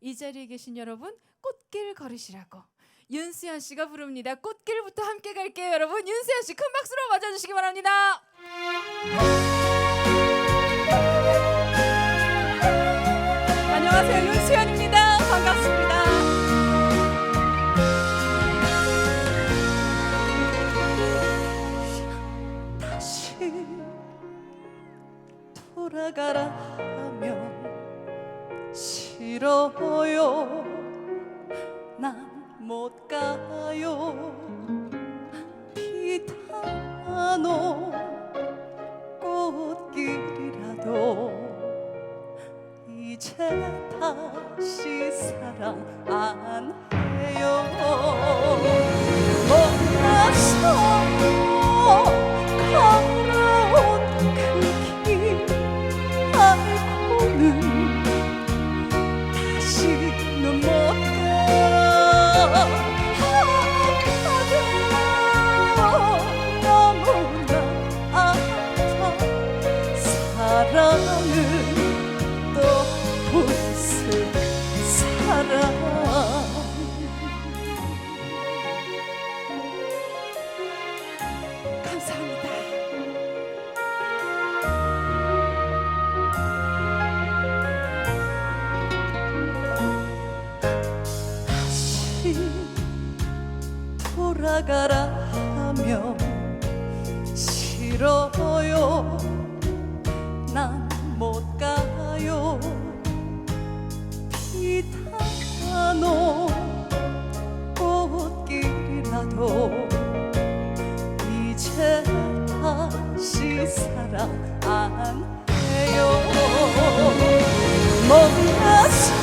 이 자리에 계신 여러분 꽃길 걸으시라고 윤수연 씨가 부릅니다. 꽃길부터 함께 갈게요, 여러분. 윤수연 씨 큰 박수로 맞아주시기 바랍니다. 안녕하세요, 윤수연입니다. 반갑습니다. 돌아가라 싫어요. 난 못 가요. 비타노. 꽃길이라도 이제 다시 사랑 안 해요. 몰라서 다시 돌아가라 하면 싫어요. 난 못 가요. 비타노 꽃길이라도 이제 다시 사랑 안 해요 몰라서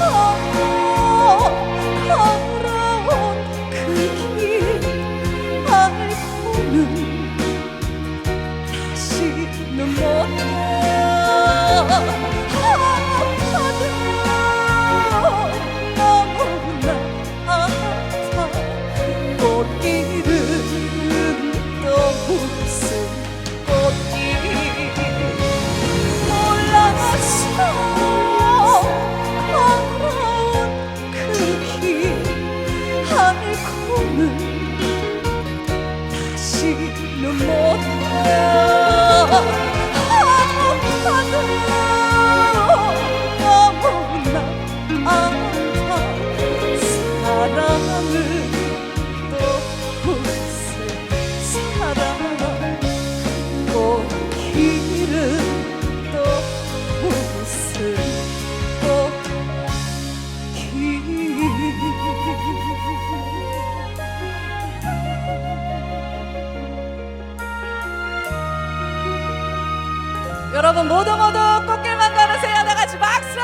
못가 모두 모두 꽃길만 걸으세요. 다 같이 박수!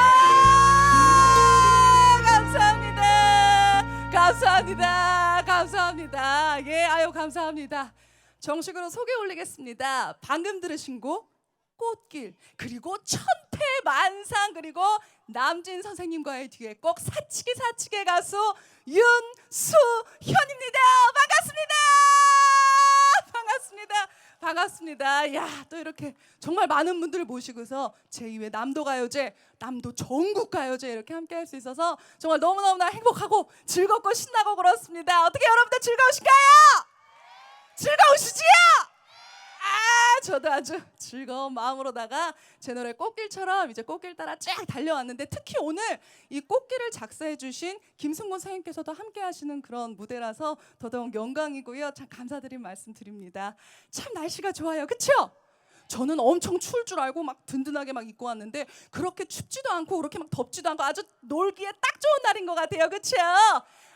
감사합니다. 감사합니다. 감사합니다. 예, 아유 감사합니다. 정식으로 소개 올리겠습니다. 방금 들으신 곡 꽃길 그리고 천태만상 그리고 남진 선생님과의 뒤에 꼭 사치기 사치기 가수 윤수현입니다. 반갑습니다. 반갑습니다. 반갑습니다. 야, 또 이렇게 정말 많은 분들 모시고서 제2회 남도 가요제, 남도 전국 가요제 이렇게 함께 할 수 있어서 정말 너무너무나 행복하고 즐겁고 신나고 그렇습니다. 어떻게 여러분들 즐거우신가요? 즐거우시지요? 아, 저도 아주 즐거운 마음으로다가 제 노래 꽃길처럼 이제 꽃길 따라 쫙 달려왔는데 특히 오늘 이 꽃길을 작사해 주신 김승곤 선생님께서도 함께 하시는 그런 무대라서 더더욱 영광이고요. 참 감사드린 말씀 드립니다. 참 날씨가 좋아요. 그렇죠? 저는 엄청 추울 줄 알고 막 든든하게 막 입고 왔는데 그렇게 춥지도 않고 그렇게 막 덥지도 않고 아주 놀기에 딱 좋은 날인 것 같아요. 그렇죠?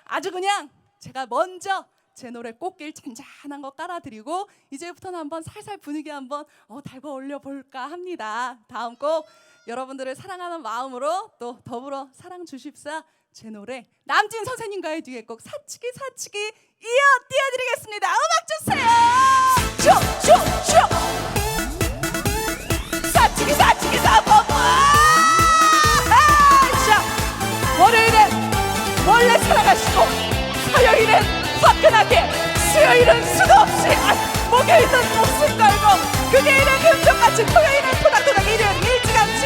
아주 그냥 제가 먼저 제 노래 꽃길 잔잔한 거 깔아드리고 이제부터는 한번 살살 분위기 한번 어, 달궈 올려 볼까 합니다. 다음 곡 여러분들을 사랑하는 마음으로 또 더불어 사랑 주십사 제 노래 남진 선생님과의 듀엣곡 사치기 사치기 이어 띄워드리겠습니다. 음악 주세요. 쇼쇼쇼 사치기 사치기 사범 자 월요일엔 몰래 사랑하시고 화요일엔 화끈하게 수요일은 수도 없이 아, 목요일은 목숨 걸고 금요일은 금쪽같이 토요일은 토닥토닥 일요일 일찌감치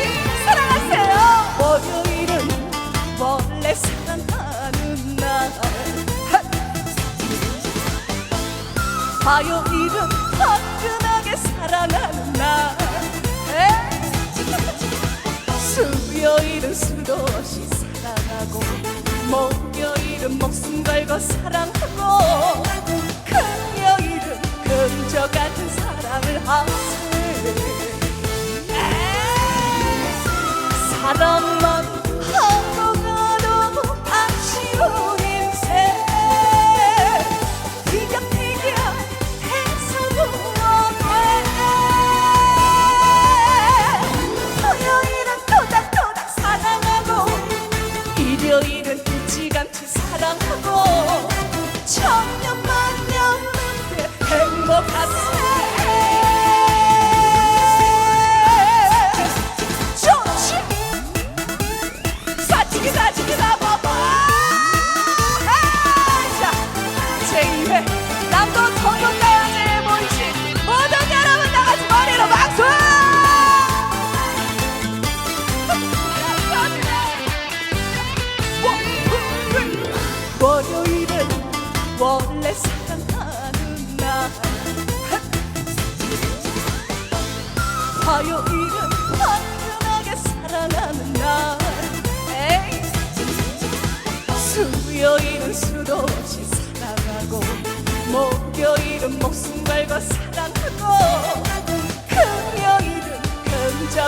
사랑하세요. 월요일은 원래 사랑하는 날. 화요일은 화끈하게 사랑하는 날. 수요일은 수도 없이 사랑하고 목요일 은 목숨 걸고 사랑하고 금요일은 금저 같은 사랑을 하세 사랑 사치기 사치기 사봐봐 자 제2회 남도 전국가요제 모이신 모든 여러분 다같이 머리로 박수! 월요일은 원래 사랑하는 날. 화요일은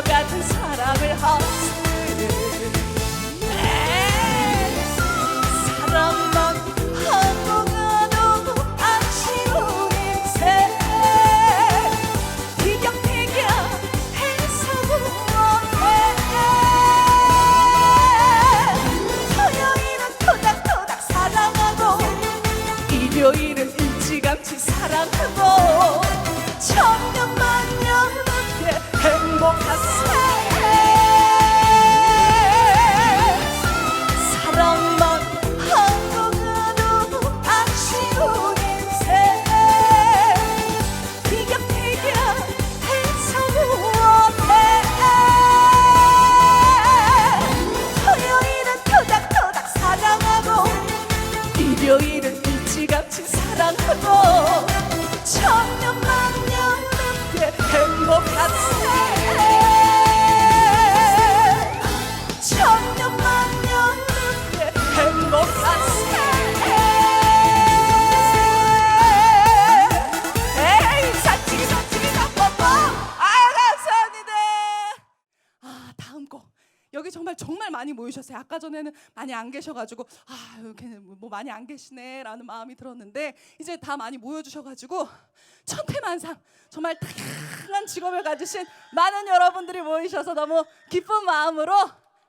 같은 사랑을 하세 정말 많이 모이셨어요. 아까 전에는 많이 안 계셔가지고 아 이렇게 뭐 많이 안 계시네라는 마음이 들었는데 이제 다 많이 모여주셔가지고 천태만상 정말 다양한 직업을 가지신 많은 여러분들이 모이셔서 너무 기쁜 마음으로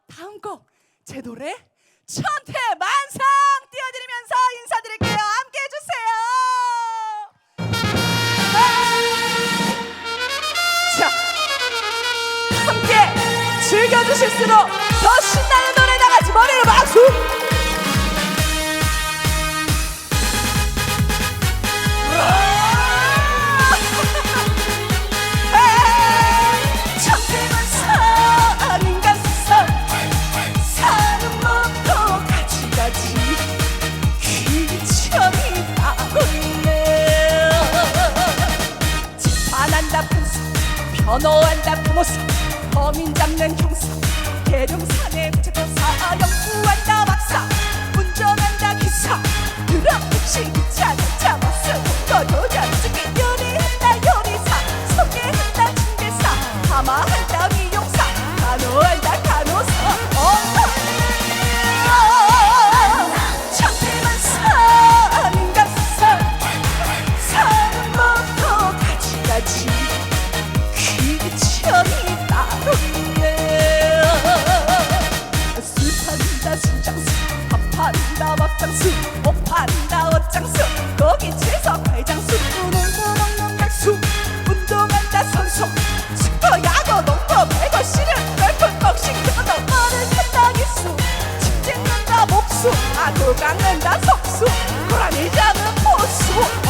다음 곡 제 노래 천태만상 띄워드리면서 인사드릴게요. 함께 해주세요. 자. 함께 즐겨주실수록 더 신나는 노래 나같이 머리를 박수 아구 깎는다. 고라니 잡는 포수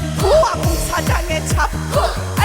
안 농사 짓는 놈 우와 고기 잡는 놈 우와 공사장에 잡고